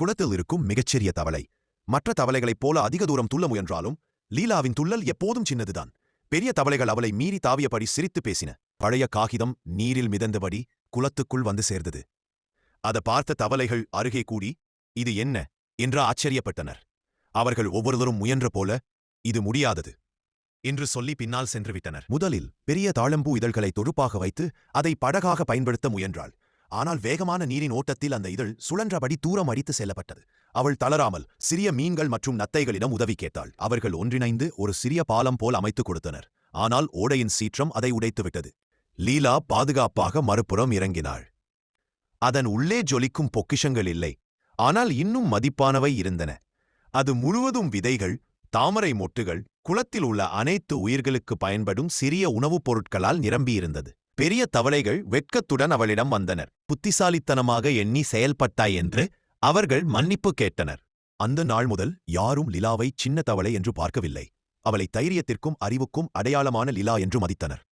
குளத்தில் இருக்கும் மிகச்சிறிய தவளை. மற்ற தவளைகளைப் போல அதிக தூரம் துள்ள முயன்றாலும் லீலாவின் துள்ளல் எப்போதும் சின்னதுதான். பெரிய தவளைகள் அவளை மீறி தாவியபடி சிரித்து பேசின. பழைய காகிதம் நீரில் மிதந்தபடி குளத்துக்குள் வந்து சேர்ந்தது. அதை பார்த்த தவளைகள் அருகே கூடி இது என்ன? என்று ஆச்சரியப்பட்டனர். அவர்கள் ஒவ்வொருவரும் முயன்ற போல இது முடியாதது என்று சொல்லி பின்னால் சென்றுவிட்டனர் முதலில் பெரிய தாழம்பூ இதழ்களை தொடுப்பாக வைத்து அதை படகாக பயன்படுத்த முயன்றாள். ஆனால் வேகமான நீரின் ஓட்டத்தில் அந்த இதழ் சுழன்றபடி தூரம் அடித்து செல்லப்பட்டது. அவள் தளராமல் சிறிய மீன்கள் மற்றும் நத்தைகளிடம் உதவி கேட்டாள். அவர்கள் ஒன்றிணைந்து ஒரு சிறிய பாலம் போல் அமைத்துக் கொடுத்தனர். ஆனால் ஓடையின் சீற்றம் அதை உடைத்துவிட்டது. லீலா பாதுகாப்பாக மறுபுறம் இறங்கினாள். அதன் உள்ளே ஜொலிக்கும் பொக்கிஷங்கள் இல்லை. ஆனால் இன்னும் மதிப்பானவை இருந்தன. அது முழுவதும் விதைகள் தாமரை மொட்டுகள் குளத்தில் உள்ள அனைத்து உயிர்களுக்கு பயன்படும் சிறிய உணவுப் பொருட்களால் நிரம்பியிருந்தது. பெரிய தவளைகள் வெட்கத்துடன் அவளிடம் வந்தனர். புத்திசாலித்தனமாக எண்ணி செயல்பட்டாய் என்று அவர்கள் மன்னிப்பு கேட்டனர். அந்த நாள் முதல் யாரும் லிலாவை சின்ன தவளை என்று பார்க்கவில்லை. அவளை தைரியத்திற்கும் அறிவுக்கும் அடையாளமான லிலா என்று மதித்தனர்.